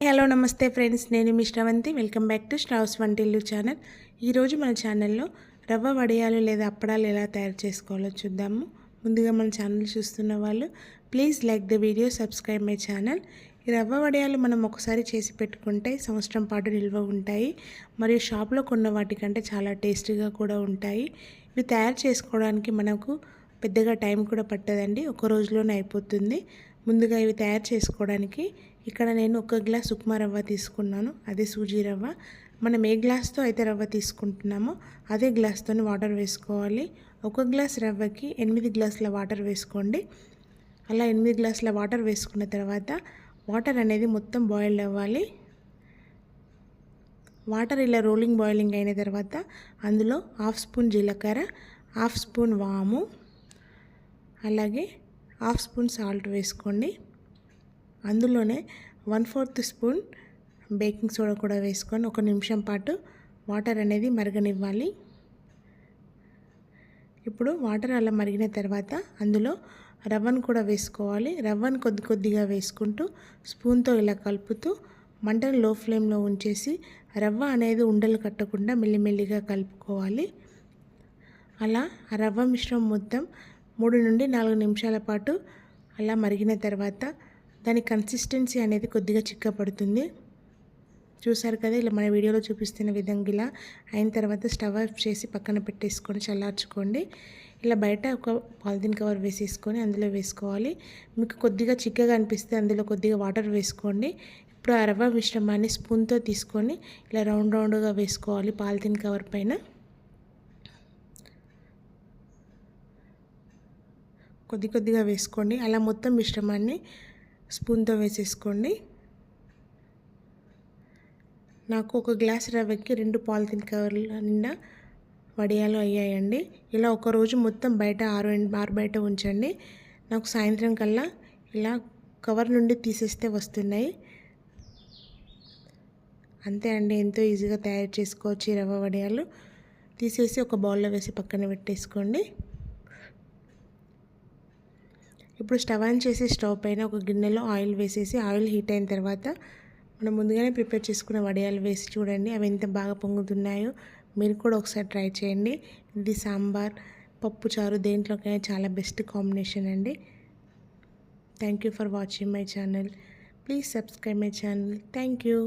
Hello నమస్తే friends నేను మీ Sravanthi. Welcome back to straws వంటిల్లు ఛానల్ ఈరోజు మన ఛానల్లో రవ్వ వడియాలు లేదా అప్పడాలు ఎలా తయారు చేసుకోవాలో చూద్దాము. ముందుగా మన ఛానల్ చూస్తున్న వాళ్ళు please like the video subscribe my channel ఈ రవ్వ వడియాలు మనం ఒకసారి చేసి పెట్టుకుంటే సంవత్సరం పాటు నిల్వ ఉంటాయి. మరియు షాప్లో కొన్న వాటికంటే చాలా టేస్టీగా కూడా ఉంటాయి. ఇవి తయారు చేసుకోవడానికి మనకు పెద్దగా టైం కూడా పట్టదండి. ఒక రోజులోనే అయిపోతుంది. ముందుగా ఇవి తయారు చేసుకోవడానికి ఇక్కడ నేను ఒక గ్లాస్ ఉప్మా రవ్వ తీసుకున్నాను అదే సూజీ రవ్వ. మనం ఏ గ్లాస్తో అయితే రవ్వ తీసుకుంటున్నామో అదే గ్లాస్తో వాటర్ వేసుకోవాలి. ఒక గ్లాస్ రవ్వకి ఎనిమిది గ్లాసుల వాటర్ వేసుకోండి. అలా ఎనిమిది గ్లాసుల వాటర్ వేసుకున్న తర్వాత వాటర్ అనేది మొత్తం బాయిల్ అవ్వాలి. వాటర్ ఇలా రోలింగ్ బాయిలింగ్ అయిన తర్వాత అందులో హాఫ్ స్పూన్ జీలకర్ర హాఫ్ స్పూన్ వాము అలాగే హాఫ్ స్పూన్ సాల్ట్ వేసుకోండి. అందులోనే one fourth spoon baking soda కూడా వేసుకొని ఒక నిమిషం పాటు వాటర్ అనేది మరగనివ్వాలి. ఇప్పుడు వాటర్ అలా మరిగిన తర్వాత అందులో రవ్వను కూడా వేసుకోవాలి. రవ్వను కొద్ది కొద్దిగా వేసుకుంటూ స్పూన్తో ఇలా కలుపుతూ మంటను లో ఫ్లేమ్లో ఉంచేసి రవ్వ అనేది ఉండలు కట్టకుండా మెల్లిమెల్లిగా కలుపుకోవాలి. అలా ఆ రవ్వ మిశ్రమం మొత్తం మూడు నుండి నాలుగు నిమిషాల పాటు అలా మరిగిన తర్వాత దాని కన్సిస్టెన్సీ అనేది కొద్దిగా చిక్కపడుతుంది. చూసారు కదా ఇలా మన వీడియోలో చూపిస్తున్న విధంగా ఇలా అయిన తర్వాత స్టవ్ ఆఫ్ చేసి పక్కన పెట్టేసుకొని చల్లార్చుకోండి. ఇలా బయట ఒక పాలిథిన్ కవర్ వేసేసుకొని అందులో వేసుకోవాలి. మీకు కొద్దిగా చిక్కగా అనిపిస్తే అందులో కొద్దిగా వాటర్ వేసుకోండి. ఇప్పుడు ఆ రవ్వ మిశ్రమాన్ని స్పూన్తో తీసుకొని ఇలా రౌండ్ రౌండ్గా వేసుకోవాలి పాలిథిన్ కవర్ పైన. కొద్ది కొద్దిగా వేసుకోండి. అలా మొత్తం మిశ్రమాన్ని స్పూన్తో వేసేసుకోండి. నాకు ఒక గ్లాస్ రవ్వకి రెండు పాలిథిన్ కవర్ల నిండా వడియాలు అయ్యాయండి. ఇలా ఒక రోజు మొత్తం బయట ఆరు ఆరు బయట ఉంచండి. నాకు సాయంత్రం కల్లా ఇలా కవర్ నుండి తీసేస్తే వస్తున్నాయి. అంతే అండి. ఎంతో ఈజీగా తయారు చేసుకోవచ్చు ఈ రవ్వ వడియాలు. తీసేసి ఒక బౌల్లో వేసి పక్కన పెట్టేసుకోండి. ఇప్పుడు స్టవ్ ఆన్ చేసి స్టవ్ పైన ఒక గిన్నెలో ఆయిల్ వేసేసి ఆయిల్ హీట్ అయిన తర్వాత మనం ముందుగానే ప్రిపేర్ చేసుకున్న వడియాలు వేసి చూడండి అవి ఎంత బాగా పొంగుతున్నాయో. మీరు కూడా ఒకసారి ట్రై చేయండి. ఇది సాంబార్ పప్పు చారు దేంట్లోకైనా చాలా బెస్ట్ కాంబినేషన్ అండి. Thank you for watching my channel. Please subscribe my channel. Thank you.